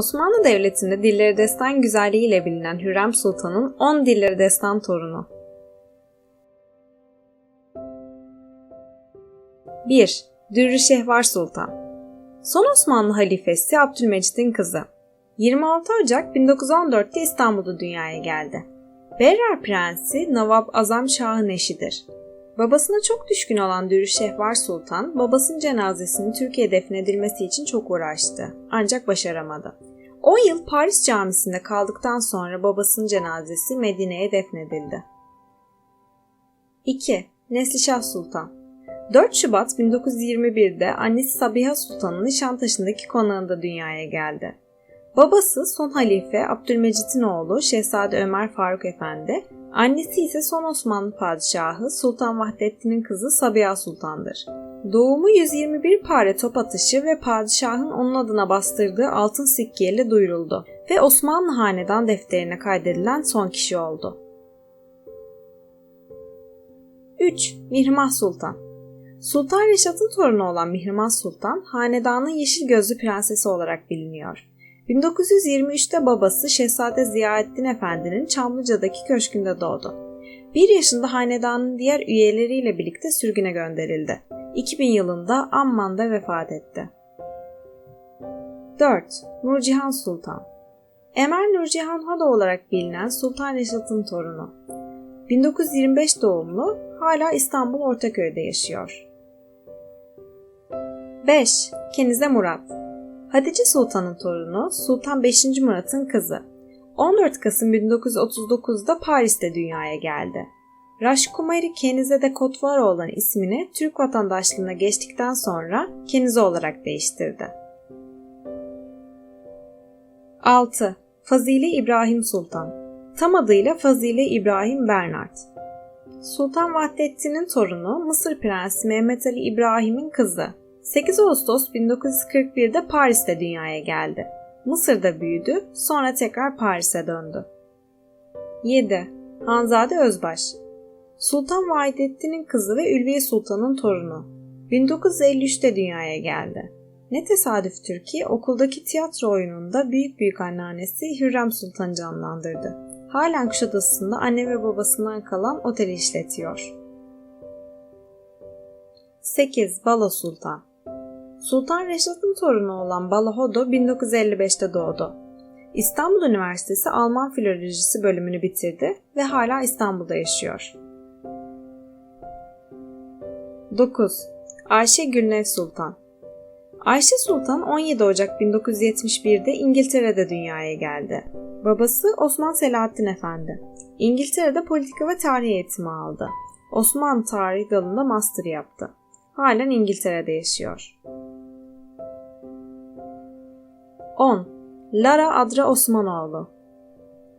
Osmanlı Devleti'nde dilleri destan güzelliğiyle bilinen Hürrem Sultan'ın 10 dilleri destan torunu. 1. Dürrü Şehvar Sultan Son Osmanlı halifesi Abdülmecit'in kızı. 26 Ocak 1914'te İstanbul'da dünyaya geldi. Berrar Prensi Navab Azam Şah'ın eşidir. Babasına çok düşkün olan Dürü Şehvar Sultan, babasının cenazesinin Türkiye defnedilmesi için çok uğraştı. Ancak başaramadı. 10 yıl Paris camisinde kaldıktan sonra babasının cenazesi Medine'ye defnedildi. 2. Neslişah Sultan 4 Şubat 1921'de annesi Sabiha Sultan'ın Nişantaşı'ndaki konağında dünyaya geldi. Babası son halife Abdülmecit'in oğlu Şehzade Ömer Faruk Efendi, annesi ise son Osmanlı padişahı Sultan Vahdettin'in kızı Sabiha Sultan'dır. Doğumu 121 pare top atışı ve padişahın onun adına bastırdığı altın sikkeyle duyuruldu ve Osmanlı Hanedan defterine kaydedilen son kişi oldu. 3. Mihrimah Sultan Sultan Reşat'ın torunu olan Mihrimah Sultan, hanedanın yeşil gözlü prensesi olarak biliniyor. 1923'te babası Şehzade Ziyaettin Efendi'nin Çamlıca'daki köşkünde doğdu. Bir yaşında hanedanın diğer üyeleriyle birlikte sürgüne gönderildi. 2000 yılında Amman'da vefat etti. 4. Nurcihan Sultan Emir Nurcihan Hada olarak bilinen Sultan Reşat'ın torunu. 1925 doğumlu, hala İstanbul Ortaköy'de yaşıyor. 5. Kenize Murat Hatice Sultan'ın torunu Sultan 5. Murat'ın kızı. 14 Kasım 1939'da Paris'te dünyaya geldi. Raşkumari Kenize de Kotvari olan ismini Türk vatandaşlığına geçtikten sonra Kenize olarak değiştirdi. 6. Fazili İbrahim Sultan Tam adıyla Fazili İbrahim Bernard Sultan Vahdettin'in torunu Mısır Prensi Mehmet Ali İbrahim'in kızı. 8 Ağustos 1941'de Paris'te dünyaya geldi. Mısır'da büyüdü, sonra tekrar Paris'e döndü. 7. Hanzade Özbaş Sultan Vahidettin'in kızı ve Ülviye Sultan'ın torunu. 1953'te dünyaya geldi. Ne tesadüftür ki okuldaki tiyatro oyununda büyük büyük anneannesi Hürrem Sultan'ı canlandırdı. Halen Kuşadası'nda anne ve babasından kalan oteli işletiyor. 8. Balo Sultan Sultan Reşat'ın torunu olan Balahodo 1955'te doğdu. İstanbul Üniversitesi Alman Filolojisi bölümünü bitirdi ve hala İstanbul'da yaşıyor. 9. Ayşe Gülnev Sultan Ayşe Sultan 17 Ocak 1971'de İngiltere'de dünyaya geldi. Babası Osman Selahattin Efendi. İngiltere'de politika ve tarih eğitimi aldı. Osmanlı tarihi dalında master yaptı. Halen İngiltere'de yaşıyor. 10. Lara Adra Osmanoğlu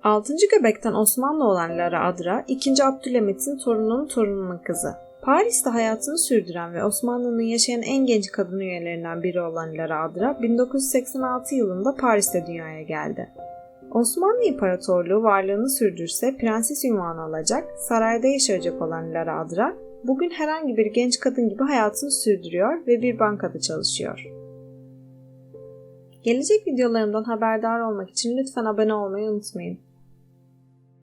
6. göbekten Osmanlı olan Lara Adra, 2. Abdülhamit'in torununun torununun kızı. Paris'te hayatını sürdüren ve Osmanlı'nın yaşayan en genç kadın üyelerinden biri olan Lara Adra, 1986 yılında Paris'te dünyaya geldi. Osmanlı İmparatorluğu varlığını sürdürse prenses ünvanı alacak, sarayda yaşayacak olan Lara Adra, bugün herhangi bir genç kadın gibi hayatını sürdürüyor ve bir bankada çalışıyor. Gelecek videolarımdan haberdar olmak için lütfen abone olmayı unutmayın.